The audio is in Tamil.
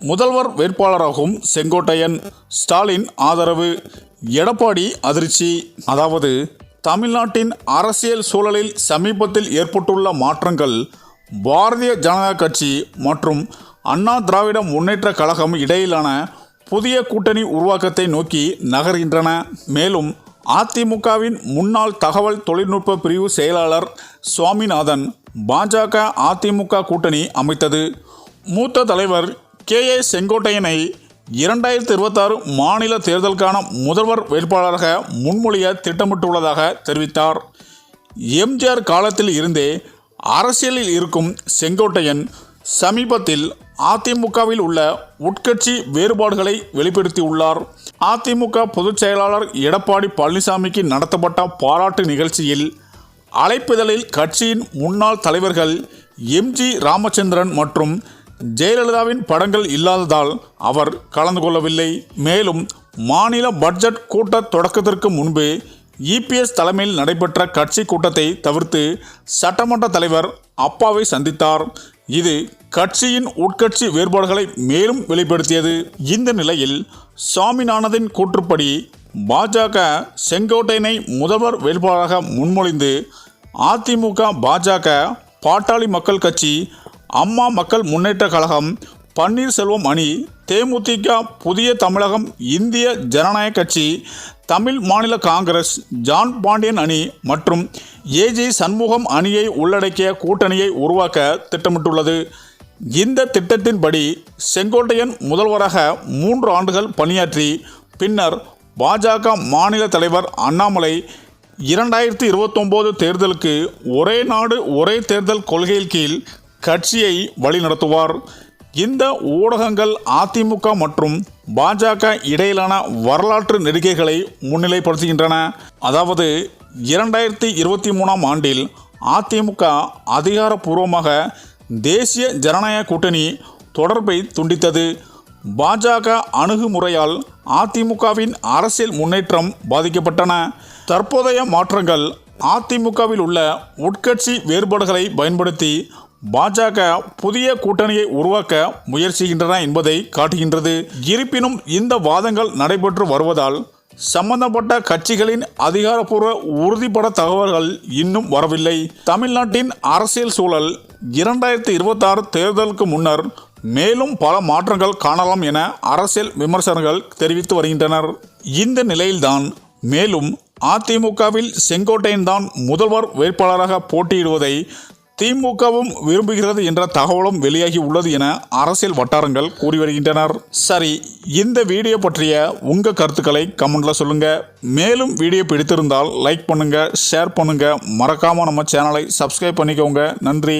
முதல்வர் வேட்பாளராகும் செங்கோட்டையன் ஸ்டாலின் ஆதரவு எடப்பாடி அதிர்ச்சி. அதாவது தமிழ்நாட்டின் அரசியல் சூழலில் சமீபத்தில் ஏற்பட்டுள்ள மாற்றங்கள் பாரதிய ஜனதா கட்சி மற்றும் அண்ணா திராவிட முன்னேற்ற கழகம் இடையிலான புதிய கூட்டணி உருவாக்கத்தை நோக்கி நகர்கின்றன. மேலும் அதிமுகவின் முன்னாள் தகவல் தொழில்நுட்ப பிரிவு செயலாளர் சுவாமிநாதன் பாஜக அதிமுக கூட்டணி அமைத்தது. மூத்த தலைவர் கே ஏ செங்கோட்டையனை இரண்டாயிரத்தி இருபத்தாறு மாநில தேர்தலுக்கான முதல்வர் வேட்பாளராக முன்மொழிய திட்டமிட்டுள்ளதாக தெரிவித்தார். எம்ஜிஆர் காலத்தில் இருந்தே அரசியலில் இருக்கும் செங்கோட்டையன் சமீபத்தில் அதிமுகவில் உள்ள உட்கட்சி வேறுபாடுகளை வெளிப்படுத்தியுள்ளார். அதிமுக பொதுச் செயலாளர் எடப்பாடி பழனிசாமிக்கு நடத்தப்பட்ட பாராட்டு நிகழ்ச்சியில் அழைப்பிதழில் கட்சியின் முன்னாள் தலைவர்கள் எம்ஜி ராமச்சந்திரன் மற்றும் ஜெயலலிதாவின் படங்கள் இல்லாததால் அவர் கலந்து கொள்ளவில்லை. மேலும் மாநில பட்ஜெட் கூட்ட தொடக்கத்திற்கு முன்பு இபிஎஸ் தலைமையில் நடைபெற்ற கட்சி கூட்டத்தை தவிர்த்து சட்டமன்ற தலைவர் அப்பாவை சந்தித்தார். இது கட்சியின் உட்கட்சி வேறுபாடுகளை மேலும் வெளிப்படுத்தியது. இந்த நிலையில் சாமிநாதனின் கூற்றுப்படி பாஜக செங்கோட்டையனை முதல்வர் வேட்பாளராக முன்மொழிந்து அதிமுக பாஜக பாட்டாளி மக்கள் கட்சி அம்மா மக்கள் முன்னேற்ற கழகம் பன்னீர்செல்வம் அணி தேமுதிக புதிய தமிழகம் இந்திய ஜனநாயக கட்சி தமிழ் மாநில காங்கிரஸ் ஜான் பாண்டியன் அணி மற்றும் ஏஜி சண்முகம் அணியை உள்ளடக்கிய கூட்டணியை உருவாக்க திட்டமிட்டுள்ளது. இந்த திட்டத்தின்படி செங்கோட்டையன் முதல்வராக மூன்று ஆண்டுகள் பணியாற்றி பின்னர் பாஜக மாநில தலைவர் அண்ணாமலை இரண்டாயிரத்தி இருபத்தொம்போது தேர்தலுக்கு ஒரே நாடு ஒரே தேர்தல் கொள்கையில் கீழ் கட்சியை வழிநடத்துவார். இந்த ஊடகங்கள் அதிமுக மற்றும் பாஜக இடையிலான வரலாற்று நெருக்கைகளை முன்னிலைப்படுத்துகின்றன. அதாவது இரண்டாயிரத்தி இருபத்தி மூணாம் ஆண்டில் அதிமுக அதிகாரப்பூர்வமாக தேசிய ஜனநாயக கூட்டணி தொடர்பை துண்டித்தது. பாஜக அணுகுமுறையால் அதிமுகவின் அரசியல் முன்னேற்றம் பாதிக்கப்பட்டன. தற்போதைய மாற்றங்கள் அதிமுகவில் உள்ள உட்கட்சி வேறுபாடுகளை பயன்படுத்தி பாஜக புதிய கூட்டணியை உருவாக்க முயற்சிக்கின்றன என்பதை காட்டுகின்றது. இருப்பினும் இந்த வாதங்கள் நடைபெற்று வருவதால் சம்பந்தப்பட்ட கட்சிகளின் அதிகாரப்பூர்வ உறுதிப்பட தகவல்கள் இன்னும் வரவில்லை. தமிழ்நாட்டின் அரசியல் சூழல் இரண்டாயிரத்தி இருபத்தாறு தேர்தலுக்கு முன்னர் மேலும் பல மாற்றங்கள் காணலாம் என அரசியல் விமர்சகர்கள் தெரிவித்து வருகின்றனர். இந்த நிலையில்தான் மேலும் அதிமுகவில் செங்கோட்டையன் தான் முதல்வர் வேட்பாளராக போட்டியிடுவதை திமுகவும் விரும்புகிறது என்ற தகவலும் வெளியாகி உள்ளது என அரசியல் வட்டாரங்கள் கூறி வருகின்றனர். சரி இந்த வீடியோ பற்றிய உங்க கருத்துக்களை கமெண்ட்ல சொல்லுங்க. மேலும் வீடியோ பிடித்திருந்தால் லைக் பண்ணுங்க ஷேர் பண்ணுங்க. மறக்காம நம்ம சேனலை சப்ஸ்கிரைப் பண்ணிக்கோங்க. நன்றி.